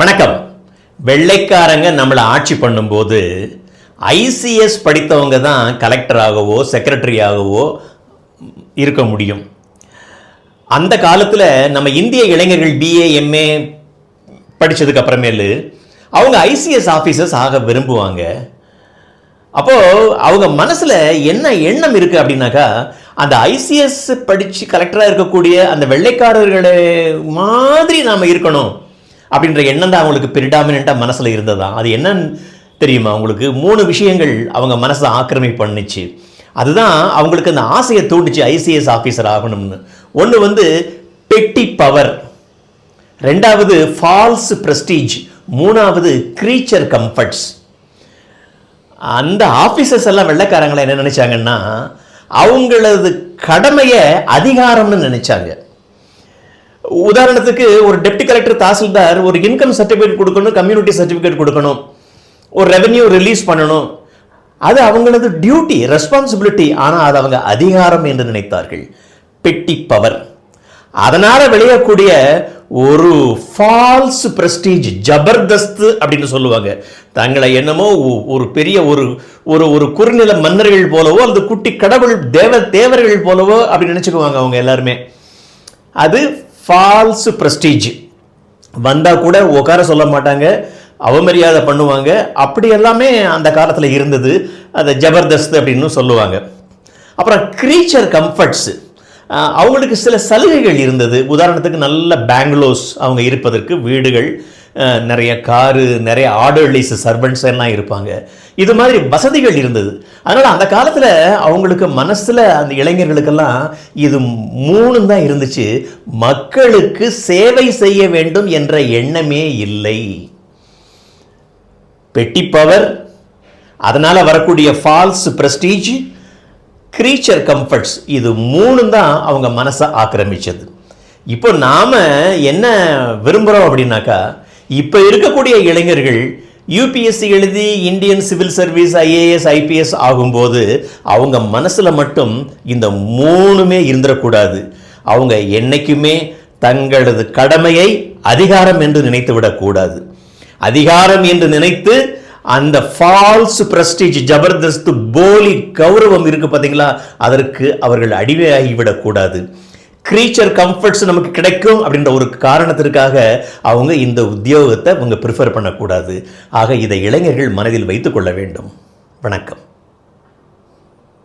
வணக்கம். வெள்ளைக்காரங்க நம்மளை ஆட்சி பண்ணும்போது ஐசிஎஸ் படித்தவங்க தான் கலெக்டராகவோ செக்ரட்டரியாகவோ இருக்க முடியும். அந்த காலத்தில் நம்ம இந்திய இளைஞர்கள் பிஏ எம்ஏ படித்ததுக்கு அப்புறமேலு அவங்க ஐசிஎஸ் ஆஃபீஸர்ஸ் ஆக விரும்புவாங்க. அப்போது அவங்க மனசில் என்ன எண்ணம் இருக்குது அப்படின்னாக்கா அந்த ஐசிஎஸ் படித்து கலெக்டராக இருக்கக்கூடிய அந்த வெள்ளைக்காரர்களை மாதிரி நாம் இருக்கணும். அப்படின்ற எண்ணம் தான் அவங்களுக்கு பிரிடாமினா மனசில் இருந்ததா? அது என்னன்னு தெரியுமா அவங்களுக்கு மூணு விஷயங்கள் அவங்க மனசை ஆக்கிரமிப்பு பண்ணுச்சு. அதுதான் அவங்களுக்கு அந்த ஆசையை தூண்டுச்சு ஐசிஎஸ் ஆஃபீஸர் ஆகணும்னு. ஒன்று வந்து பெட்டி பவர் ரெண்டாவது ஃபால்ஸ் ப்ரெஸ்டீஜ் மூணாவது க்ரீச்சர் கம்ஃபர்ட்ஸ் அந்த ஆஃபீஸர்ஸ் எல்லாம் வெள்ளைக்காரங்களை என்ன நினச்சாங்கன்னா அவங்களது கடமையை அதிகாரம்னு நினச்சாங்க. உதாரணத்துக்கு ஒரு டெப்டி கலெக்டர் தாசில்தார் ஒரு இன்கம் சர்டிஃபிகேட் கொடுக்கணும் கம்யூனிட்டி சர்டிஃபிகேட் கொடுக்கணும் ஒரு ரெவென்யூ ரிலீஸ் பண்ணணும். அது அவங்களது டியூட்டி ரெஸ்பான்சிபிலிட்டி ஆனால் அது அவங்க அதிகாரம் என்று நினைத்தார்கள். பெட்டி பவர் அதனால் விளையக்கூடிய ஒரு ஃபால்ஸ் பிரஸ்டீஜ் ஜபர்தஸ்து அப்படின்னு சொல்லுவாங்க. தங்களை என்னமோ ஒரு பெரிய ஒரு ஒரு ஒரு குறுநில மன்னர்கள் போலவோ அல்லது குட்டி கடவுள் தேவ தேவர்கள் போலவோ அப்படின்னு நினச்சிக்குவாங்க அவங்க எல்லாருமே. அது ஃபால்ஸ் ப்ரெஸ்டீஜ் வந்தால் கூட உட்கார சொல்ல மாட்டாங்க அவமரியாதை பண்ணுவாங்க. அப்படி எல்லாமே அந்த காலத்தில் இருந்தது. அதை ஜபர்தஸ்த் அப்படின்னு சொல்லுவாங்க. அப்புறம் க்ரீச்சர் கம்ஃபர்ட்ஸ் அவங்களுக்கு சில சலுகைகள் இருந்தது. உதாரணத்துக்கு நல்ல பேங்களோஸ் அவங்க இருப்பதற்கு வீடுகள் நிறைய காரு நிறைய ஆர்டர்லிஸ் சர்வெண்ட்ஸ் எல்லாம் இருப்பாங்க. இது மாதிரி வசதிகள் இருந்தது. அதனால் அந்த காலத்தில் அவங்களுக்கு மனசில் அந்த இளைஞர்களுக்கெல்லாம் இது மூணு தான் இருந்துச்சு. மக்களுக்கு சேவை செய்ய வேண்டும் என்ற எண்ணமே இல்லை. பெட்டி பவர் அதனால் வரக்கூடிய ஃபால்ஸ் ப்ரெஸ்டீஜ் க்ரீச்சர் கம்ஃபர்ட்ஸ் இது மூணு தான் அவங்க மனசை ஆக்கிரமிச்சது. இப்போ நாம் என்ன விரும்புகிறோம் அப்படின்னாக்கா இப்போ இருக்கக்கூடிய இளைஞர்கள் யூபிஎஸ்சி எழுதி Indian civil service IAS IPS ஆகும்போது அவங்க மனசில் மட்டும் இந்த மூணுமே இருந்துடக்கூடாது. அவங்க என்றைக்குமே தங்களது கடமையை அதிகாரம் என்று நினைத்து விடக்கூடாது. அதிகாரம் என்று நினைத்து அந்த ஃபால்ஸ் பிரஸ்டீஜ் ஜபர்தஸ்து போலி கௌரவம் இருக்கு பார்த்தீங்களா அதற்கு அவர்கள் அடிமையாகிவிடக்கூடாது கூடாது க்ரீச்சர் கம்ஃபர்ட்ஸ் நமக்கு கிடைக்கும் அப்படின்ற ஒரு காரணத்திற்காக அவங்க இந்த உத்தியோகத்தை அவங்க ப்ரிஃபர் பண்ணக்கூடாது. ஆக இதை இளைஞர்கள் மனதில் வைத்துக்கொள்ள வேண்டும். வணக்கம்.